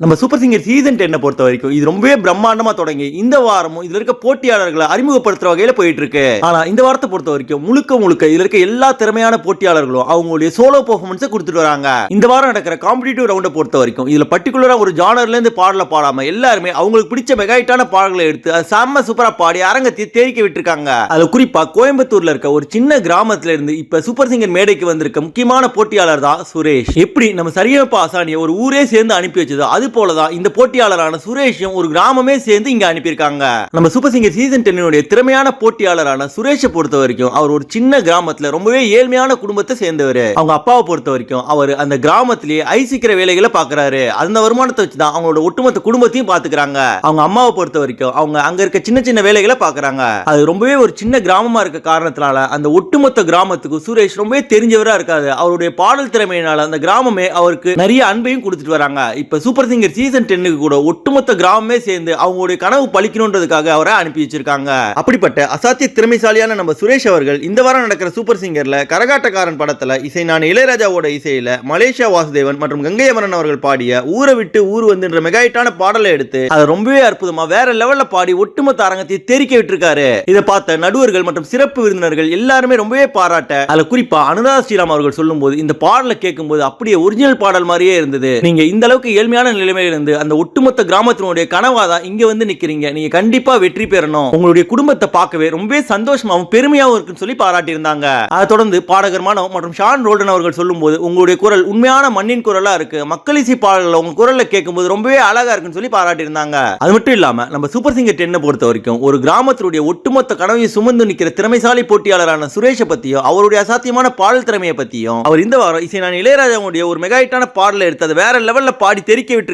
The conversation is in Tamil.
நம்ம சூப்பர் சிங்கர் சீசன் டென்னை பொறுத்த வரைக்கும் இது ரொம்பவே பிரம்மாண்டமா தொடங்கி இந்த வாரமும் இதுல இருக்க போட்டியாளர்களை அறிமுகப்படுத்துற வகையில போயிட்டு இருக்கு ஆனா இந்த வாரத்தை பொறுத்த வரைக்கும் முழுக்க முழுக்க இதுல இருக்க எல்லா திறமையான போட்டியாளர்களும் அவங்களுடைய சோலோ பெர்ஃபார்மன்ஸை கொடுத்துட்டு வராங்க. இந்த வாரம் நடக்கிற காம்படிட்டிவ் ரவுண்டை பொறுத்த வரைக்கும் இதுல பர்டிகுலரா ஒரு ஜானர்ல இருந்து பாடல பாடாம எல்லாருமே அவங்களுக்கு பிடிச்ச மெகாயிட்டான பாடல்களை எடுத்து அது செம்ம சூப்பரா பாடி அரங்கத்தை தேரிக்க விட்டுருக்காங்க. அதுல குறிப்பா கோயம்புத்தூர்ல இருக்க ஒரு சின்ன கிராமத்துல இருந்து இப்ப சூப்பர் சிங்கர் மேடைக்கு வந்திருக்க முக்கியமான போட்டியாளர் தான் சுரேஷ். எப்படி நம்ம சரியப்பா அசானியை ஒரு ஊரே சேர்ந்து அனுப்பி வச்சதோ அது போலதான் இந்த போட்டியாளரான சுரேஷும் ஒரு கிராமமே சேர்ந்து இங்க அனுப்பியிருக்காங்க. நம்ம சூப்பர் சிங்கர் சீசன் டென்னுடைய திறமையான போட்டியாளரான சுரேஷை பொறுத்த வரைக்கும் அவர் ஒரு சின்ன கிராமத்துல ரொம்பவே ஏழ்மையான குடும்பத்தை சேர்ந்தவர். அவங்க அப்பாவை பொறுத்த வரைக்கும் அவர் அந்த கிராமத்திலேயே ஐசிக்கிற வேலைகளை பாக்குறாரு. அந்த வருமானத்தை வச்சு தான் அவங்களோட ஒட்டுமொத்த குடும்பத்தையும் பாத்துக்கிறாங்க. அவங்க அம்மாவை பொறுத்த வரைக்கும் அவங்க அங்க இருக்க சின்ன சின்ன வேலைகளை பாக்குறாங்க. அது ரொம்பவே ஒரு சின்ன கிராமமா இருக்க காரணத்தினால அந்த ஒட்டுமொத்த கிராமத்துக்கு சுரேஷ் ரொம்பவே தெரிஞ்சவரா இருக்காது அவருடைய பாடல் திறமையினால அந்த கிராமமே அவருக்கு நிறைய அன்பையும் கொடுத்துட்டு வராங்க. இப்ப சூப்பர் சிங்கர் சீசன் டென்னுக்கு கூட ஒட்டுமொத்த கிராமமே சேர்ந்து அவங்களுடைய கனவு பழிக்கணுன்றதுக்காக அவரை அனுப்பி வச்சிருக்காங்க. அப்படிப்பட்ட அசாத்திய திறமைசாலியான நம்ம சுரேஷ் அவர்கள் இந்த வாரம் நடக்கிற சூப்பர் சிங்கர்ல கரகாட்டக்காரன் படத்துல இசை நான் இளையராஜாவோட இசையில மலேசியா வாசுதேவன் மற்றும் கங்கை அமரன் அவர்கள் பாடிய ஊரை விட்டு ஊர் வந்துன்ற மெகாயிட்டான பாடலை எடுத்து அதை ரொம்பவே அற்புதமா வேற லெவல்ல பாடி ஒட்டுமொத்த அரங்கத்தை தெரிக்க விட்டுருக்காரு. இதை பார்த்த நடுவர்கள் மற்றும் சிறப்பு விருந்தினர்கள் எல்லாருமே ரொம்பவே பாராட்ட அதுல குறிப்பா அனுராதா ஸ்ரீராம் அவர்கள் சொல்லும்போது இந்த பாடலை கேட்கும் போது அப்படியே ஒரிஜினல் பாடல் மாதிரியே இருந்தது. நீங்க இந்த அளவுக்கு ஏழ்மையான நிலைமையிலிருந்து அந்த ஒட்டுமொத்த கிராமத்தினுடைய கனவா தான் இங்கே வந்து நிற்கிறீங்க நீங்கள் கண்டிப்பாக வெற்றி பெறணும். உங்களுடைய குடும்பத்தை பார்க்கவே ரொம்பவே சந்தோஷமாகவும் பெருமையாகவும் இருக்குன்னு சொல்லி பாராட்டியிருந்தாங்க. அதை தொடர்ந்து பாடகர் மனோ மற்றும் ஷான் ரோல்டன் அவர்கள் சொல்லும்போது உங்களுடைய குரல் உண்மையான மண்ணின் குரலாக இருக்குது மக்களிசை பாடல்கள் உங்கள் குரலில் கேட்கும்போது ரொம்பவே அழகாக இருக்குன்னு சொல்லி பாராட்டியிருந்தாங்க. அது மட்டும் இல்லாமல் நம்ம சூப்பர் சிங்கர் டென்னை பொறுத்த வரைக்கும் ஒரு கிராமத்தினுடைய ஒட்டுமொத்த கனவை சுமந்து நிற்கிற திறமைசாலி போட்டியாளரான சுரேஷை பற்றியும் அவருடைய அசாத்தியமான பாடல் திறமையை பற்றியும் அவர் இந்த வாரம் இசை நான் இளையராஜாவுடைய ஒரு மெகாயிட்டான பாடலை எடுத்து அதை வேற லெவலில் பாடி தெரிக்க விட்டு